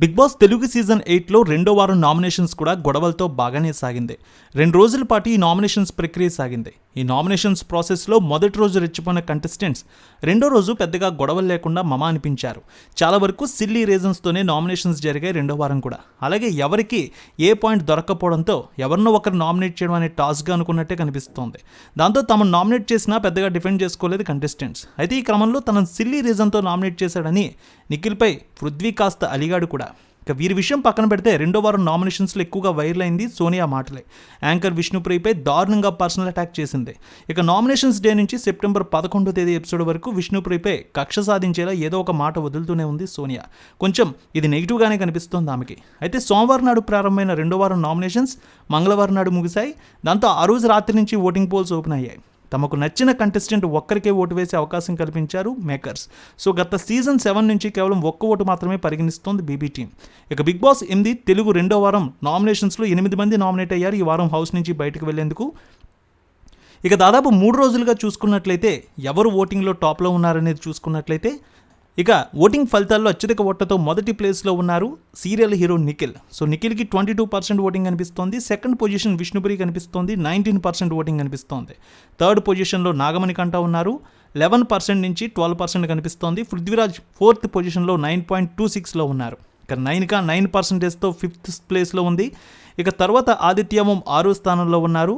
Big boss Telugu season ఎయిట్లో రెండో వారం నామినేషన్స్ కూడా గొడవలతో బాగానే సాగింది. రెండు రోజుల పాటు ఈ నామినేషన్స్ ప్రక్రియ సాగింది. ఈ నామినేషన్స్ ప్రాసెస్లో మొదటి రోజు రెచ్చిపోయిన కంటెస్టెంట్స్ రెండో రోజు పెద్దగా గొడవలు లేకుండా మమ అనిపించారు. చాలా వరకు సిల్లీ రీజన్స్తోనే నామినేషన్స్ జరిగాయి రెండో వారం కూడా. అలాగే ఎవరికి ఏ పాయింట్ దొరక్కపోవడంతో ఎవరినో ఒకరు నామినేట్ చేయడం అనే టాస్క్గా అనుకున్నట్టే కనిపిస్తోంది. దాంతో తమను నామినేట్ చేసినా పెద్దగా డిఫెండ్ చేసుకోలేదు కంటెస్టెంట్స్ అయితే ఈ క్రమంలో తనను సిల్లీ రీజన్తో నామినేట్ చేశాడని నిఖిల్పై పృథ్వీ కాస్త అలిగాడు కూడా. ఇక వీరి విషయం పక్కన పెడితే రెండో వారం నామినేషన్స్లో ఎక్కువగా వైరల్ అయింది సోనియా మాటలే. యాంకర్ విష్ణుప్రియపై దారుణంగా పర్సనల్ అటాక్ చేసింది. ఇక నామినేషన్స్ డే నుంచి సెప్టెంబర్ పదకొండో తేదీ ఎపిసోడ్ వరకు విష్ణుప్రియపై కక్ష సాధించేలా ఏదో ఒక మాట వదులుతూనే ఉంది సోనియా. కొంచెం ఇది నెగిటివ్గానే కనిపిస్తోంది ఆమెకి. అయితే సోమవారం నాడు ప్రారంభమైన రెండో వారం నామినేషన్స్ మంగళవారం నాడు ముగిశాయి. దాంతో ఆ రోజు రాత్రి నుంచి ఓటింగ్ పోల్స్ ఓపెన్ అయ్యాయి. తమకు నచ్చిన కంటెస్టెంట్ ఒక్కరికే ఓటు వేసే అవకాశం కల్పించారు మేకర్స్ సో గత సీజన్ సెవెన్ నుంచి కేవలం ఒక్క ఓటు మాత్రమే పరిగణిస్తోంది బీబీ టీం ఇక బిగ్ బాస్ ఎనిమిది తెలుగు రెండో వారం నామినేషన్స్లో ఎనిమిది మంది నామినేట్ అయ్యారు. ఈ వారం హౌస్ నుంచి బయటకు వెళ్ళేందుకు ఇక దాదాపు మూడు రోజులుగా చూసుకున్నట్లయితే ఎవరు ఓటింగ్లో టాప్లో ఉన్నారనేది చూసుకున్నట్లయితే ఇక ఓటింగ్ ఫలితాల్లో అత్యధిక ఓట్లతో మొదటి ప్లేస్లో ఉన్నారు సీరియల్ హీరో నిఖిల్. సో నిఖిల్కి ట్వంటీ టూ పర్సెంట్ ఓటింగ్ కనిపిస్తోంది సెకండ్ పొజిషన్ విష్ణుపురి కనిపిస్తోంది. నైన్టీన్ పర్సెంట్ ఓటింగ్ కనిపిస్తోంది థర్డ్ పొజిషన్లో నాగమణి కంట ఉన్నారు. లెవెన్ పర్సెంట్ నుంచి ట్వెల్వ్ పర్సెంట్ కనిపిస్తోంది. పృథ్వీరాజ్ ఫోర్త్ పొజిషన్లో నైన్ పాయింట్ టూ సిక్స్లో ఉన్నారు. ఇక నైన్గా నైన్ పర్సెంటేజ్తో ఫిఫ్త్ ప్లేస్లో ఉంది. ఇక తర్వాత ఆదిత్యమం ఆరో స్థానంలో ఉన్నారు.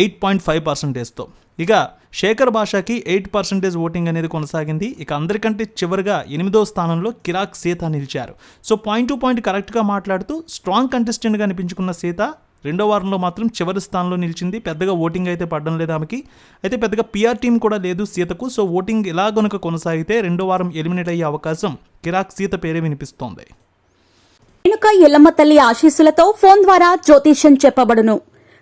ఎయిట్ పాయింట్ ఫైవ్ పర్సెంటేజ్తో. ఇక శేఖర్ భాషకి ఎయిట్ పర్సెంటేజ్ ఓటింగ్ అనేది కొనసాగింది. ఇక అందరికంటే చివరిగా ఎనిమిదో స్థానంలో కిరాక్ సీత నిలిచారు. సో పాయింట్ టు పాయింట్ కరెక్ట్గా మాట్లాడుతూ స్ట్రాంగ్ కంటెస్టెంట్గా అనిపించుకున్న సీత రెండో వారంలో మాత్రం చివరి స్థానంలో నిలిచింది. పెద్దగా ఓటింగ్ అయితే పడడం లేదు ఆమెకి. అయితే పెద్దగా పిఆర్ టీం కూడా లేదు సీతకు. సో ఓటింగ్ ఇలా గనుక కొనసాగితే రెండో వారం ఎలిమినేట్ అయ్యే అవకాశం కిరాక్ సీత పేరే వినిపిస్తోంది. రేణుక ఎల్లమ్మ తల్లి ఆశీస్సులతో ఫోన్ ద్వారా జ్యోతిష్యం చెప్పబడును.